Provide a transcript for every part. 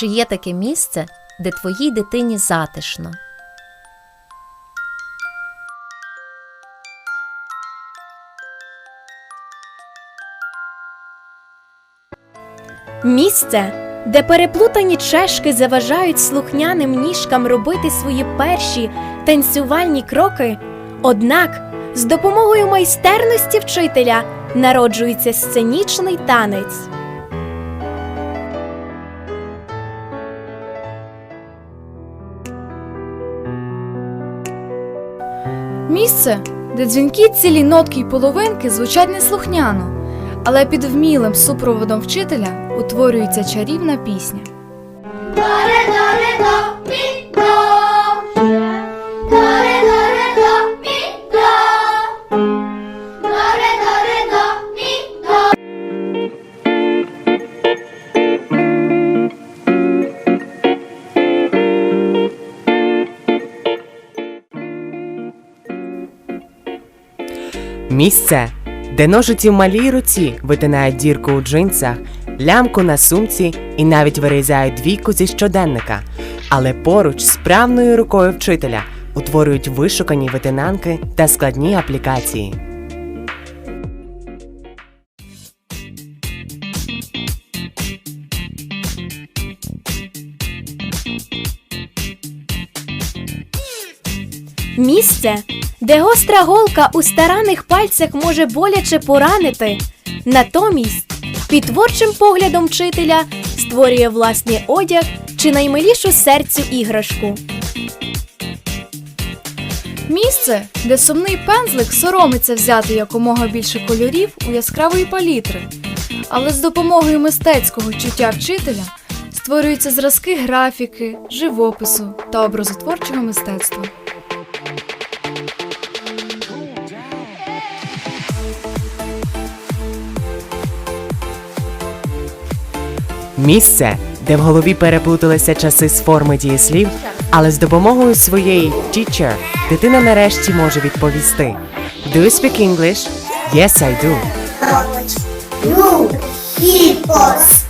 Чи є таке місце, де твоїй дитині затишно? Місце, де переплутані чешки заважають слухняним ніжкам робити свої перші танцювальні кроки. Однак з допомогою майстерності вчителя народжується сценічний танець. Місце, де дзвінки цілі нотки й половинки звучать неслухняно, але під вмілим супроводом вчителя утворюється чарівна пісня. Доре, доре, до, пі, do, Місце, де ножиці в малій руці витинають дірку у джинсах, лямку на сумці і навіть вирізають двійку зі щоденника, але поруч з правною рукою вчителя утворюють вишукані витинанки та складні аплікації. Місце, де гостра голка у старанних пальцях може боляче поранити. Натомість, під творчим поглядом вчителя створює власний одяг чи наймилішу серцю іграшку. Місце, де сумний пензлик соромиться взяти якомога більше кольорів у яскравої палітри, але з допомогою мистецького чуття вчителя створюються зразки графіки, живопису та образотворчого мистецтва. Місце, де в голові переплуталися часи з форми дієслів, але з допомогою своєї teacher дитина нарешті може відповісти. Do you speak English? Yes, I do. Hippos,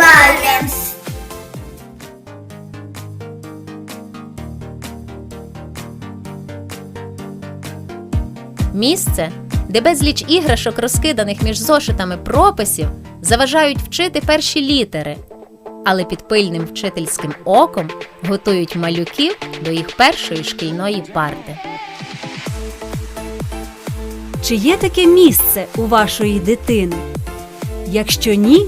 lions. Місце, де безліч іграшок, розкиданих між зошитами прописів, заважають вчити перші літери, але під пильним вчительським оком готують малюків до їх першої шкільної парти. Чи є таке місце у вашої дитини? Якщо ні,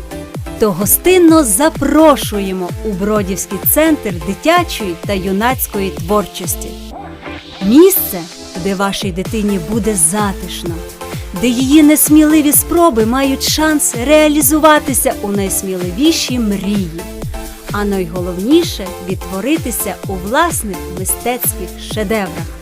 то гостинно запрошуємо у Бродівський центр дитячої та юнацької творчості. Місце, де вашій дитині буде затишно, де її несміливі спроби мають шанс реалізуватися у найсміливіші мрії, а найголовніше відтворитися у власних мистецьких шедеврах.